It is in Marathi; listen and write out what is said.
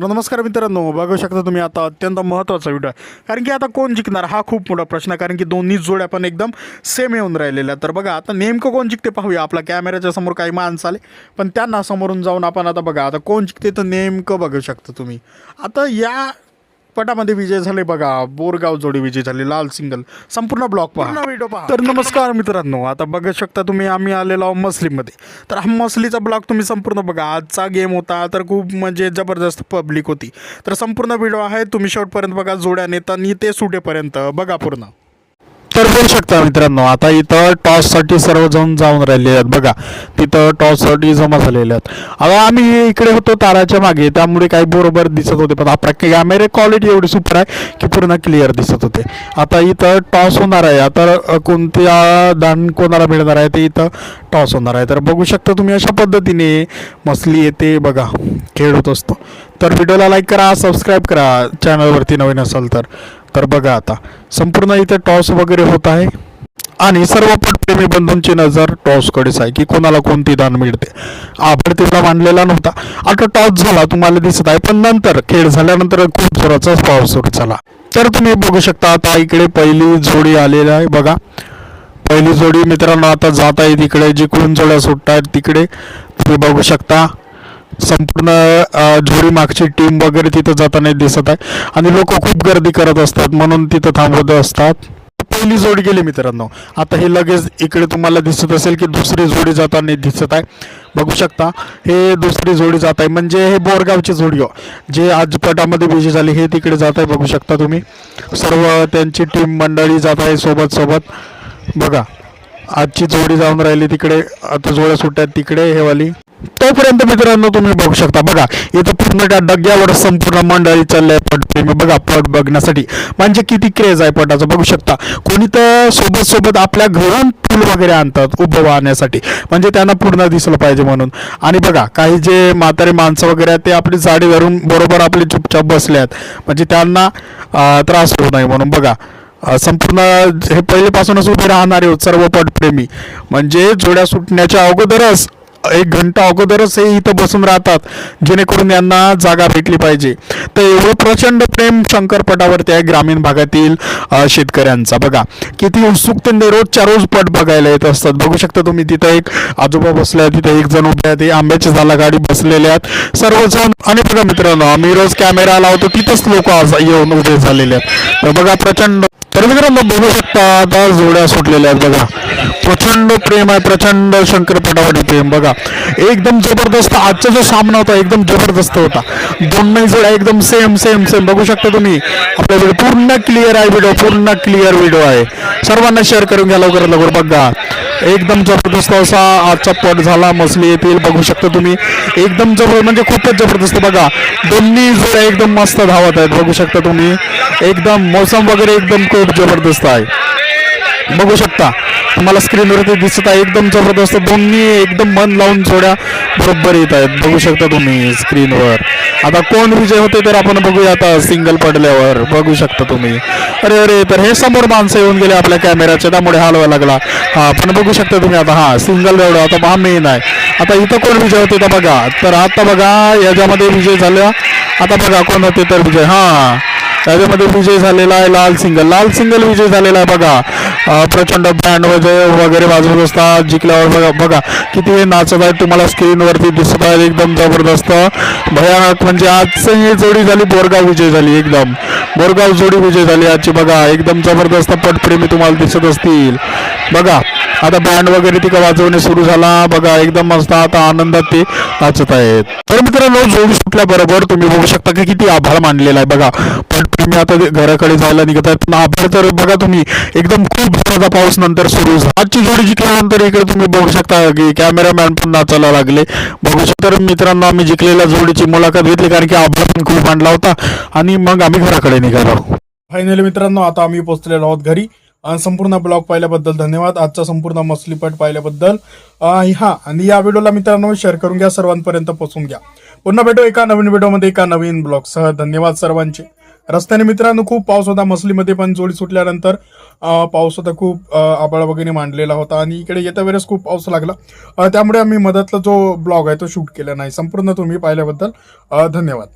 नमस्कार मित्रांनो बघू शकता तुम्ही आता अत्यंत महत्त्वाचा व्हिडिओ आहे. कारण की आता कोण जिंकणार हा खूप मोठा प्रश्न आहे कारण की दोन्ही जोड्या पण एकदम सेम येऊन राहिलेल्या तर बघा आता नेमकं कोण जिंकते पाहूया. आपला कॅमेऱ्याच्या समोर काही माणसं आले पण त्यांना समोरून जाऊन आपण आता बघा आता कोण जिंकते तर नेमकं बघू शकता तुम्ही. आता या पटामध्ये विजय झाले बघा. बोरगाव जोडी विजय झाले. लाल सिंगल. संपूर्ण ब्लॉक पहा. व्हिडिओ पहा. तर नमस्कार मित्रांनो. आता बघू शकता तुम्ही आम्ही आलेलो आहोत मसलीमध्ये. तर हा मसलीचा ब्लॉक तुम्ही संपूर्ण बघा. आजचा गेम होता. तर खूप म्हणजे जबरदस्त पब्लिक होती. तर संपूर्ण व्हिडिओ आहे. तुम्ही शेवटपर्यंत बघा. जोड्या नेतानी ते सुटेपर्यंत. बघा पूर्ण. तर बघू शकता मित्रांनो. आता इथं टॉससाठी सर्वजण जाऊन राहिले आहेत. बघा तिथं टॉससाठी जमा झालेले आहेत. आता आम्ही इकडे होतो ताराच्या मागे. त्यामुळे काही बरोबर दिसत होते पण आपला कॅमेरे क्वालिटी एवढी सुपर आहे की पूर्ण क्लिअर दिसत होते. आता इथं टॉस होणार आहे. आता कोणत्या दान कोणाला मिळणार आहे ते इथं टॉस होणार आहे. तर बघू शकता तुम्ही अशा पद्धतीने मसली येते बघा. खेळ होत असतो. तर व्हिडिओला लाईक करा सबस्क्राईब करा. चॅनलवरती नवीन असाल तर. तर बघा आता. संपूर्ण इथे टॉस वगैरे होत आहे. आणि सर्व पटप्रेमी बंधूंची नजर टॉसकडेच आहे की कोणाला कोणती दान मिळते. आभार तिला मानलेला नव्हता. आता टॉस झाला तुम्हाला दिसत आहे. पण नंतर खेळ झाल्यानंतर खूप जोराचा पाऊस सुरू झाला. तर तुम्ही बघू शकता आता इकडे पहिली जोडी आलेली आहे बघा. पहिली जोडी मित्रांनो आता जात आहे तिकडे. जिकडून जोड्या सुटत आहेत तिकडे. तुम्ही बघू शकता. संपूर्ण झोरी मागची टीम वगैरे तिथं जाताना दिसत आहे. आणि लोक खूप गर्दी करत असतात म्हणून तिथं थांबवत असतात. पहिली जोडी गेली मित्रांनो. आता हे लगेच इकडे तुम्हाला दिसत असेल की दुसरी जोडी जाताना दिसत आहे. बघू शकता हे दुसरी जोडी जात आहे. म्हणजे हे बोरगावची जोडी हो. जे आज पटामध्ये विजय झाली हे तिकडे जात आहे. बघू शकता तुम्ही. सर्व त्यांची टीम मंडळी जात आहे सोबत सोबत बघा आजची जोडी जाऊन राहिली तिकडे. आता जोड्या सुट्ट्यात तिकडे हे वाली. तोपर्यंत मित्रांनो तुम्ही बघू शकता बघा इथं पूर्ण त्या डग्यावर संपूर्ण मंडळी चाललंय पट प्रेमी बघा पट बघण्यासाठी. म्हणजे किती क्रेज आहे पटाचं बघू शकता. कोणी तर सोबत सोबत आपल्या घरून फुल वगैरे आणतात उभं वाहण्यासाठी म्हणजे त्यांना पूर्ण दिसलं पाहिजे म्हणून. आणि बघा काही जे म्हातारे माणसं वगैरे आहेत ते आपली जाडी धरून बरोबर आपले चुपचाप बसले आहेत. म्हणजे त्यांना त्रास होऊ नये म्हणून. बघा संपूर्ण हे पहिलेपासूनच उभे राहणारे सर्व पटप्रेमी. म्हणजे जोड्या सुटण्याच्या अगोदरच एक घंटा अगोदरच हे इथं बसून राहतात जेणेकरून यांना जागा भेटली पाहिजे. तर एवढं प्रचंड प्रेम शंकरपटावरती आहे ग्रामीण भागातील शेतकऱ्यांचा. बघा किती उत्सुकतेने रोजच्या रोज पट बघायला येत असतात. बघू शकता तुम्ही तिथं एक आजोबा बसले आहेत तिथे एक जण उभे आहेत आंब्याची आंब्याच्या झाला गाडी बसलेले आहेत. सर्वजण आणि बघा मित्रांनो आम्ही रोज कॅमेरा लावतो तिथंच लोक येऊन उभे झालेले आहेत. तर बघा प्रचंड तर मित्रांनो बघू शकता आता जोड्या सुटलेल्या आहेत बघा. प्रचंड प्रेम आहे प्रचंड शंकरपटावरती प्रेम बघा एकदम जबरदस्त आजचा जो सामना होता एकदम जबरदस्त होता. दोन्ही जोड्या एकदम सेम सेम सेम बघू शकता तुम्ही. आपल्या व्हिडिओ पूर्ण क्लिअर आहे व्हिडिओ पूर्ण क्लिअर व्हिडिओ आहे. सर्वांना शेअर करून घ्या लवकर लवकर बघा. एकदम जबरदस्त असा आजचा पट झाला. मसली येतील बघू शकता तुम्ही. एकदम जबर म्हणजे खूपच जबरदस्त बघा. दोन्ही जोड्या एकदम मस्त धावत आहेत. बघू शकता तुम्ही. एकदम मौसम वगैरे एकदम खूप जबरदस्त आहे. बघू शकता. तुम्हाला स्क्रीनवरती दिसत आहे एकदम जबरदस्त दोन्ही एकदम मन लावून जोड्या बरोबर येत आहेत. बघू शकता तुम्ही स्क्रीनवर. आता कोण विजय होते तर आपण बघूया आता सिंगल पडल्यावर. बघू शकता तुम्ही. अरे अरे तर हे समोर माणसं येऊन गेले आपल्या कॅमेराच्या त्यामुळे हलवा लागला. हा पण बघू शकता तुम्ही आता. हा सिंगल एवढा आता हा मेन आहे. आता इथं कोण विजय होते तर बघा. तर आता बघा याच्यामध्ये विजय झाला. आता बघा कोण होते तर विजय. हा. त्याच्यामध्ये विजय झालेला आहे लाल सिंगल. लाल सिंगल विजय झालेला आहे बघा. प्रचंड बँड म्हणजे वगैरे वगैरे वाजवत असतात जिंकल्यावर बघा बघा. किती हे नाचत आहेत तुम्हाला स्क्रीनवरती दिसत आहे एकदम जबरदस्त. भयानक म्हणजे आजचं ही जोडी झाली बोरगाव विजय झाली एकदम. बोरगाव जोडी विजय झाली आजची बघा. एकदम जबरदस्त पटप्रेमी तुम्हाला दिसत असतील. बघा. आता बँड वगैरे तिकडे वाजवणे सुरू झाला. बघा एकदम मस्त आता आनंदात ते नाचत आहेत. तर मित्रांनो जोडी सुटल्याबरोबर तुम्ही बघू शकता की किती आभार मांडलेला आहे. बघा पण तुम्ही आता घराकडे जायला निघत आहेत. पण तर बघा तुम्ही एकदम खूप जोराचा पाऊस नंतर सुरू झाला. आजची जोडी जिंकल्यानंतर इकडे तुम्ही बघू शकता की कॅमेरामॅन पण नाचायला लागले. बघू शकता तर मित्रांनो आम्ही जिंकलेल्या जोडीची मुलाखत घेतली कारण की आभार पण खूप मांडला होता. आणि मग आम्ही घराकडे निघालो. फायनली मित्रांनो आता आम्ही पोहोचलेलो आहोत घरी. संपूर्ण ब्लॉग पाहिल्याबद्दल धन्यवाद. आजचा संपूर्ण मसलीपट पाहिल्याबद्दल हा आणि या व्हिडिओला मित्रांनो शेअर करून घ्या सर्वांपर्यंत पोहोचून घ्या. पुन्हा भेटू एका नवीन व्हिडिओमध्ये एका नवीन ब्लॉग सह. धन्यवाद सर्वांचे. रस्त्याने मित्रांनो खूप पाऊस होता मसलीमध्ये पण जोडी सुटल्यानंतर पाऊस होता खूप अं, आभाळ वगैरे मांडलेला होता. आणि इकडे येत्या वेळेस खूप पाऊस लागला. त्यामुळे आम्ही मधातला जो ब्लॉग आहे तो शूट केला नाही. संपूर्ण तुम्ही पाहिल्याबद्दल धन्यवाद.